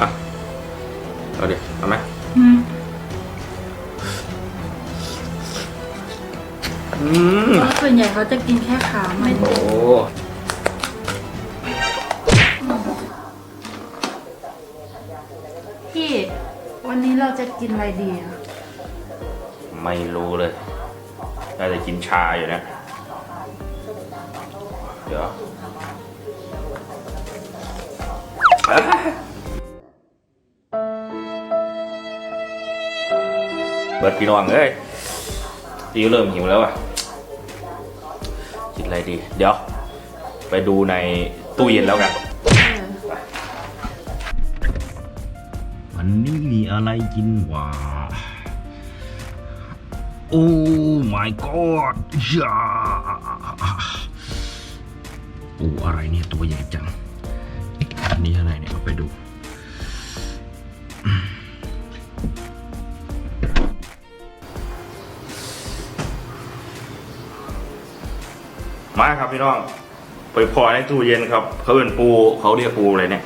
อะ เอาดิ เอาไหมอืมอืมเพราะส่วนใหญ่เขาจะกินแค่ขามันโอ้พี่ วันนี้เราจะกินอะไรดีอะไม่รู้เลยน่าจะกินชาอยู่นะ เดี๋ยว บิร์ดพี่น้องเอ้ยตีเริ่มหิวแล้วอะกินอะไรดี เดี๋ยว ไปดูในตู้เย็นแล้วกัน วันนี้มีอะไรกินวะโอ้ my god ยาโอ้อะไรเนี่ยตัวใหญ่จัง อันนี้อะไรเนี่ยเอาไปดู มาครับพี่น้อง ไปพอในตู้เย็นครับเขาเป็นปูเขาเรียกปูอะไรเนี่ย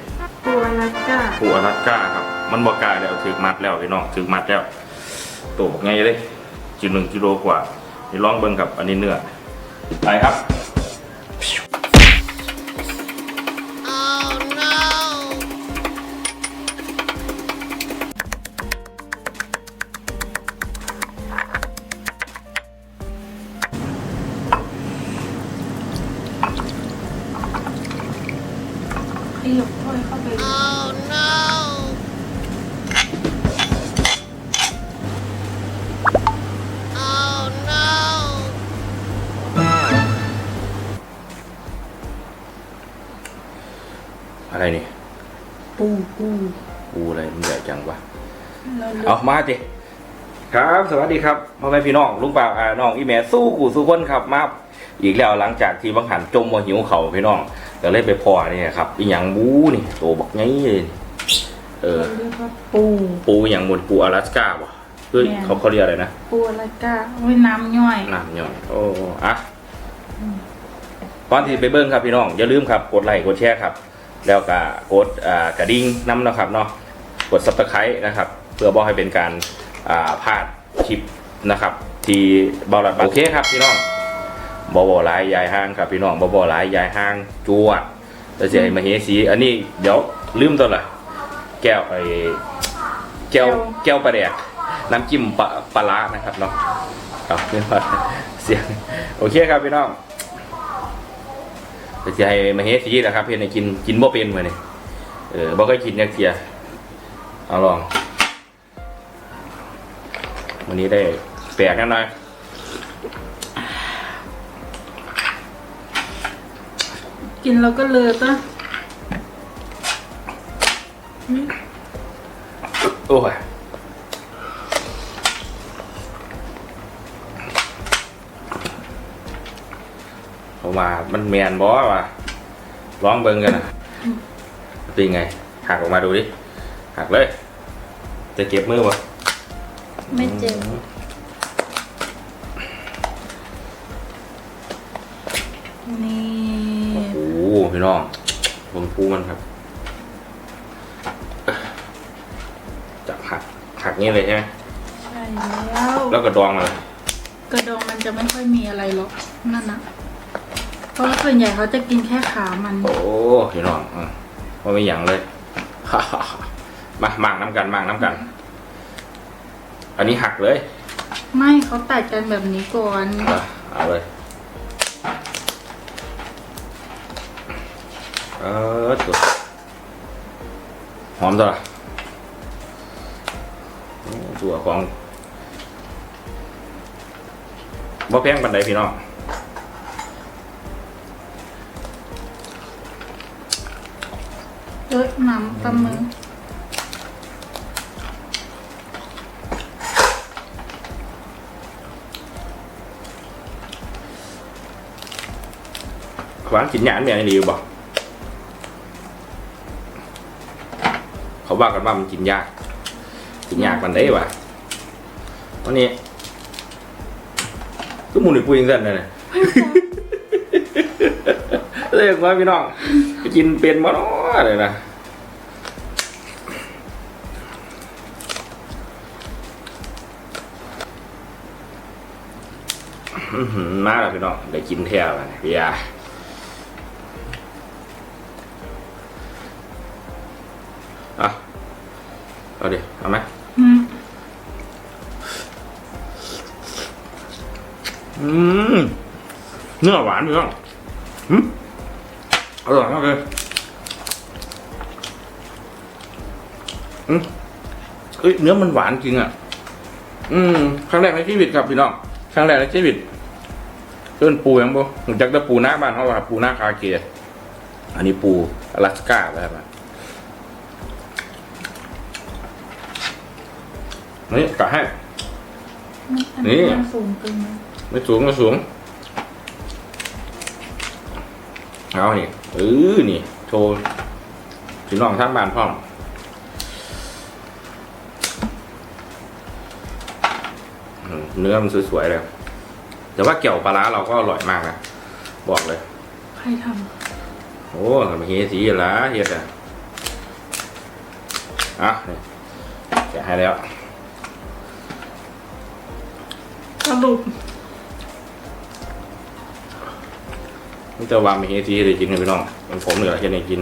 ปูอลาสก้าปูอลาสก้าครับ มันบอกกล้าแล้วถึกมัดแล้วพี่น้องถึกมัดแล้วตัวบอกไงเลยจิหนึ่งกิโลกว่านี่ลองเบิ่งครับอันนี้เนื้อไปครับ ขยบถ้วยเข้าไปอะไรนี่ปูปูปูอะไรมันใหญ่จังวะเราเลืเอาอกมาจิ ครับ สวัสดีครับพ่อแม่พี่น้องลุงป่าวอ่าน้องอีแม่สู้กูสู้คนครับมาอีกแล้วหลังจากที่บังหันจมมาหิวเขาพี่น้องก็เลยไปพอนี่ครับอีหยังบูนี่โตบักไงเลยนี่เออเราเรียกว่าปูปูอหย่างบนปูอลาสก้าบ่เฮ้ยแม่นเขาเขาเรียกอะไรนะปูอลาสก้าไว้น้ำย่อยน้ำย่อยโอ้อะก่อนที่ไปเบิ้งครับพี่น้องอย่าลืมครับกดไลค์กดแชร์ครับ แล้วก็กดอ่ากระดิ่งน้ำนะครับเนาะกดซับสไครต์นะครับ เพื่อบอกให้เป็นการ อ่าพลาดคลิปนะครับ ที่บอลลัดโอเคครับพี่น้องบอบอหลายยายห้างครับพี่น้องบอบอหลายยายห้างจวดแล้วเสียมาเฮสีอันนี้เดี๋ยวลืมตัวละแก้วไอ้แก้วแก้วปลาแดกน้ำจิ้มปลาปลาร้านะครับเนาะเอาเรื่องว่าเสียงโอเคครับพี่น้องเดี๋ยวจะให้มาเฮสีนะครับเพื่อนให้กินกินบ่เป็นมาเนี่ยเออบ่เคยกินยักเทียเอาลอง วันนี้ได้แปลกแน่นอนกินแล้วก็เลือกปะโอ้ยเขามามันแมนบอว่ะร้องเบิ้งกันนะเป็นไงหักออกมาดูดิหักเลย จะเก็บมือวะ ไม่เจ็บนี่โอ้โหพี่น้องบนฟูมันครับจับหักหักงี้เลยใช่ไหมใช่แล้วแล้วก็ดองเลยกระดองมันจะไม่ค่อยมีอะไรหรอกนั่นนะเพราะว่าส่วนใหญ่เขาจะกินแค่ขามัน โอ้พี่น้องอะว่าไม่หยังเลยมาหมางน้ำกันหมางน้ำกัน อันนี้หักเลยไม่เขาตัดกันแบบนี้ก่อนเอาเอาเลยเออตัวหอมตัวละโอ้ตัวของบ่แพงบันไดพี่น้องเอ้ยน้ำตำมือ หวานกินหยาดแมงดีอยู่บ่เขาว่ากันว่ามันกินยาก กินยากมันได้ว่ะวันนี้ก็มูนี่ปุยยังสั่นเลยนะเลยว่าพี่น้องไปกินเป็นมาเนาะเลยนะมาแล้วพี่น้องได้กินแท้แล้วนะพี่ยา เอาดิเอาไหมอืมอืมเนื้อหวานพี่น้องอืมอร่อยมากเลยอืมเอ้ยเนื้อมันหวานจริงอะ อืมครั้งแรกในชีวิตครับพี่น้องครั้งแรกในชีวิตเอิ้นปูยังบ่ผมจักแต่ปูหน้าบ้านเขาว่าปูหน้าคาเกียอันนี้ปูอลาสก้าแล้วครับ นี่กะให้อันนี้นี่ มันสูงเกินไหมไม่สูงไม่สูง เอานี่เออนี่ โชว์พี่น้องทางบ้านพร้อมอืมเนื้อมันสวยๆเลยแต่ว่าเกี่ยวปลาร้าเราก็อร่อยมากนะ บอกเลย ใครทโอ้มันเฮียสีละเฮียอะอะนี่แกะให้แล้ว รุปนี่จะวางมีเฮียสีให้ได้กินให้พี่น้อง มันผมเหลือแค่นี้กิน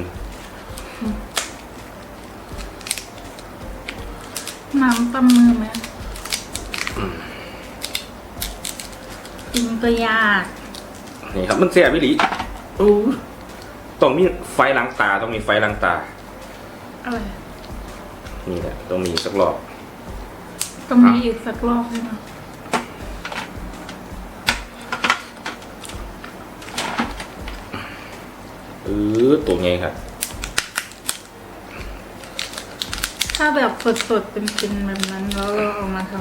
น้ำตำมือไหมกินก็ยากนี่ครับมันแซ่บวิลีอู้ต้องมีไฟล้างตาต้องมีไฟล้างตาอะไรนี่แหละต้องมีสักรอบ ต้องมีอีกสักรอบใช่ไหม เออตัวไงครับถ้าแบบสดๆเป็นๆแบบนั้นแล้วเราเอามาท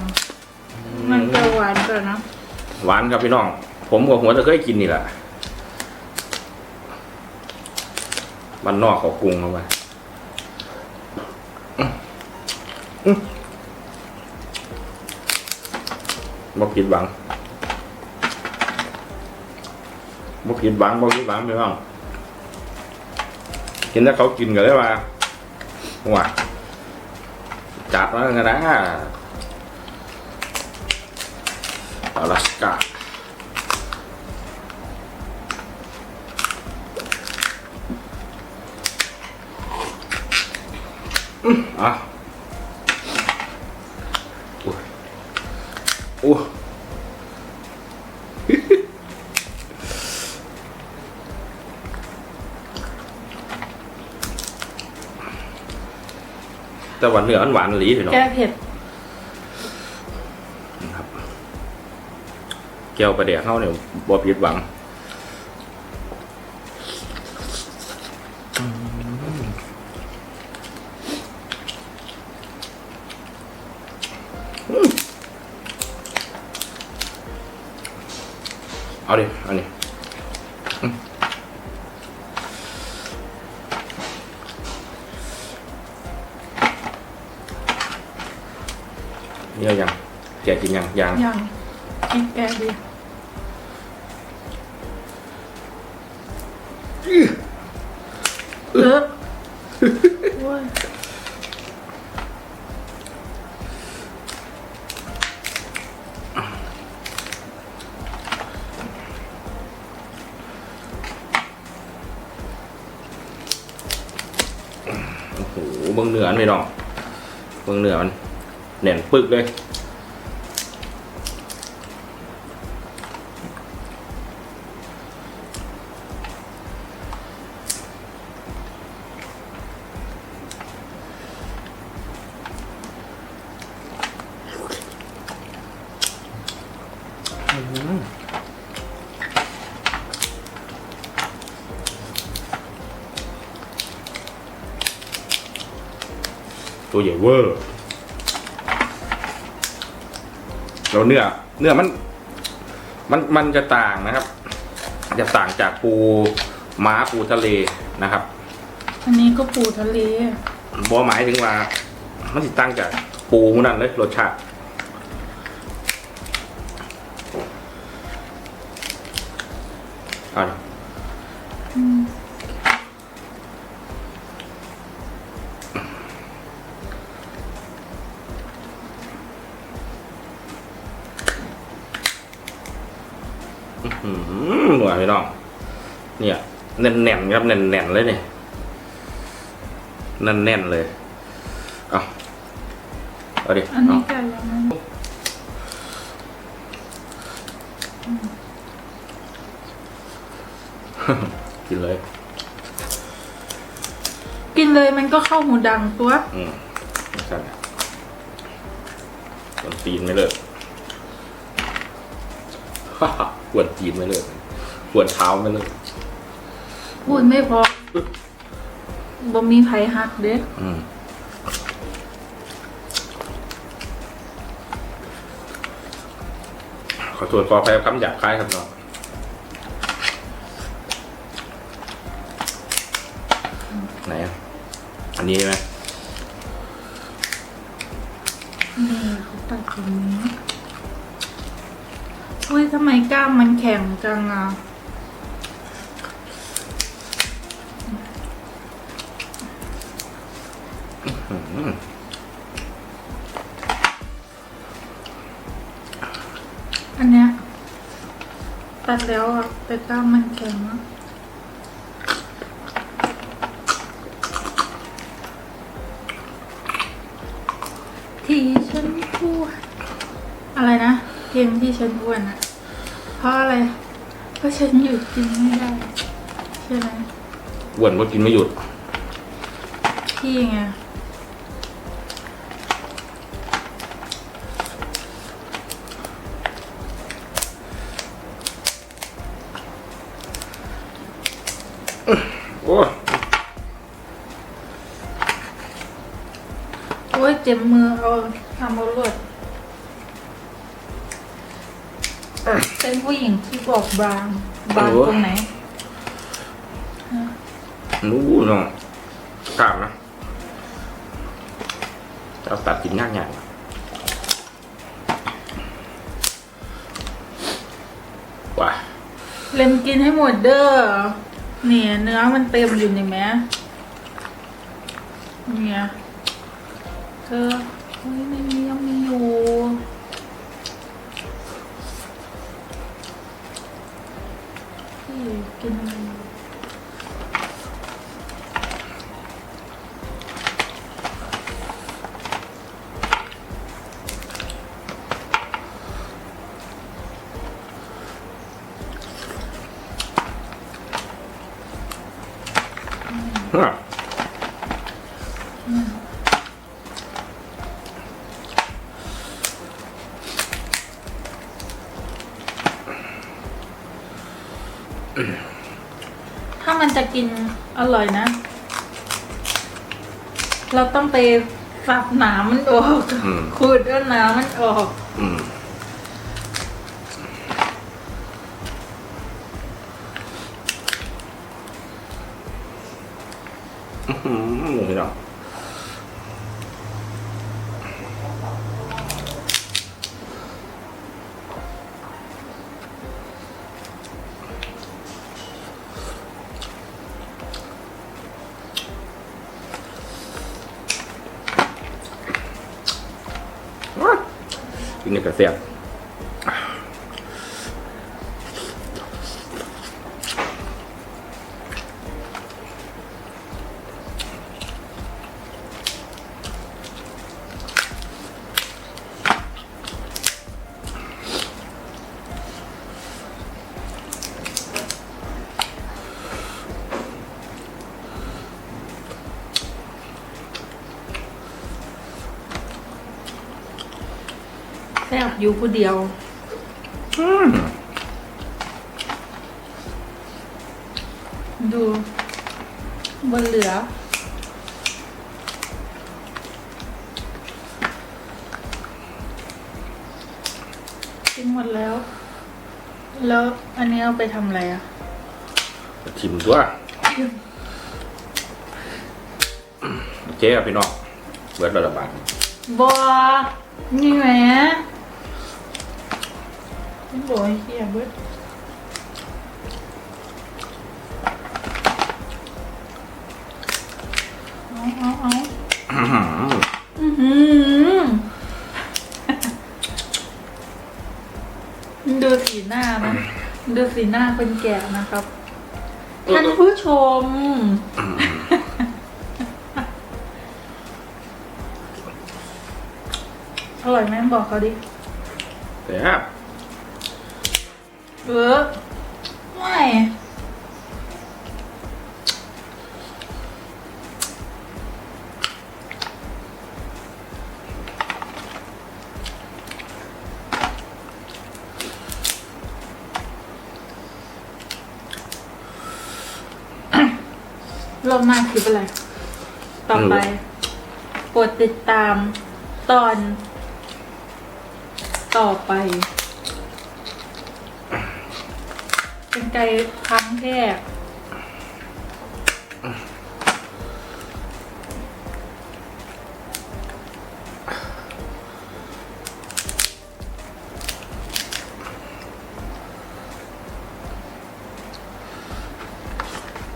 ำมันจะหวานกว่านะหวานครับพี่น้อง ผมกับหัวจะเคยกินนี่แหละมันนอกเขาปรุงลงไปอื้ออื้อบ่ผิดหวังบ่ผิดหวังบ่ผิดหวังพี่น้อง เห็นถ้าเขากินกันได้ว่าว่าจัดมากันนะอลาสก้าอืมอะอุ้ยอู้ แต่ว่าเนื้อมันหวานหลีพี่น้องแก้เผ็ดนะครับแก้วประเดี๋ยวเข้าเนี่ยบ่ผิดหวัง กกินยังยังยังกินแก้ดีเลอะโอ้ยโอ้โหเบิ่งเนื้อมันไม่ดองเบิ่งเนื้อมันแน่นปึกเลย ตัวใหญ่เวอร์แล้วเนื้อ เนื้อมัน มันมันจะต่างนะครับ จะต่างจากปูม้าปูทะเลนะครับ อันนี้ก็ปูทะเลบอหมายถึงว่า มันสิตั้งจากปูนั่นเลยรสชาติเอา แน่นๆครับแน่นๆเลยเนี่ยแน่นๆเลยเอาเอาดิอันนี้เอาไก่ยังไงอืมกินเลย กินเลยมันก็เข้าหูดังตัวอืมสั่นน่ะกวนตีนไม่เลิก กวนตีนไม่เลิกกวนเท้าไม่เลิก พูดไม่พอบ่มีไผฮักเด้อืมขอโทษขออภัยคำหยาบคายครับน้องไหนอะอันนี้ไหมนี่เขาตัดตรงนี้อุ้ยทำไมกล้ามมันแข็งจังอะ อันเนี้ยตัดแล้วอะแต่กล้ามมันแข็งอะที่ฉันพูดอะไรนะเพลงที่ฉันพูดอะ เพราะอะไร เพราะฉันหยุดกินไม่ได้ใช่ไหมอ้วนก็กินไม่หยุดพี่ไง โอ้ยโอ้ยเจ็บมือเอาทำเอาลวดเป็นผู้หญิงที่บอกบางบางตรงไหนนู้น้องกล้ามนะจะเอาตัดกินยากใหญ่ว้าเล่มกินให้หมดเด้อ เนี่ยเนื้อมันเต็มอยู่นี่แม่เนี่ยเธอเฮ้ยในนี้ยังมีอยู่พี่กินอะไร ถ้ามันจะกินอร่อยนะ เราต้องไปฝักหนามมันออก อืมขูดเอาหนามมันออกอืม อื้อหือ องกินนี่ก็เสียบแซ่บอยู่ผู้เดียวดูบนเหลือ กินหมดแล้ว แล้วอันนี้เอาไปทำอะไรอะชิมตัวเจ๊กับพี่น้องเบิร์ดระบาดบอนี่แหม บอยเฮียเบิดเอาเอาเอาอื้อหืออื้อหือดูสีหน้านะดูสีหน้าคนแก่นะครับ ท่านผู้ชม อร่อยไหมบอกเขาดิแต่ครับ เออไม่รอบหน้าคลิปอะไร ต่อไปโปรดติดตามตอน ต่อไป ไกลครั้งแรก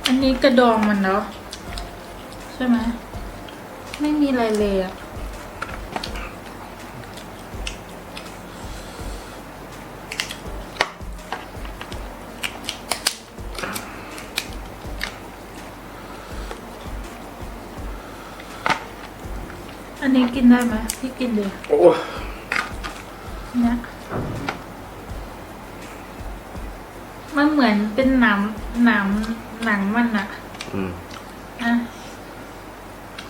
อันนี้กระดองมันเนาะใช่ไหมไม่มีอะไรเลยอะ กินได้ไหมพี่กินดิโอ้เนี่ยมันเหมือนเป็นหนังหนังหนังมันอะอืมนะ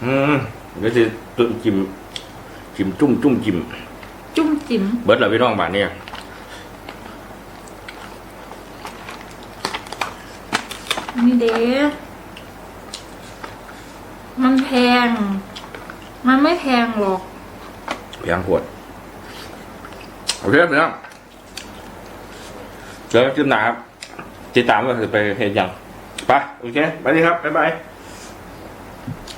อืมก็จะจุ่มจิ้มจิ้มจุ่มจุ่มจิ้มจุ้มจิ๋มเบิร์ดเหรอพี่น้องบ้านเนี่ยนี่เด้มันแพง มันไม่แพงหรอก เพียงขวดโอเคพี่น้องเดี๋ยวจิ้มหนาครับติดตามว่าจะไปเห็นยังไปโอเคไปดีครับ บ๊ายบาย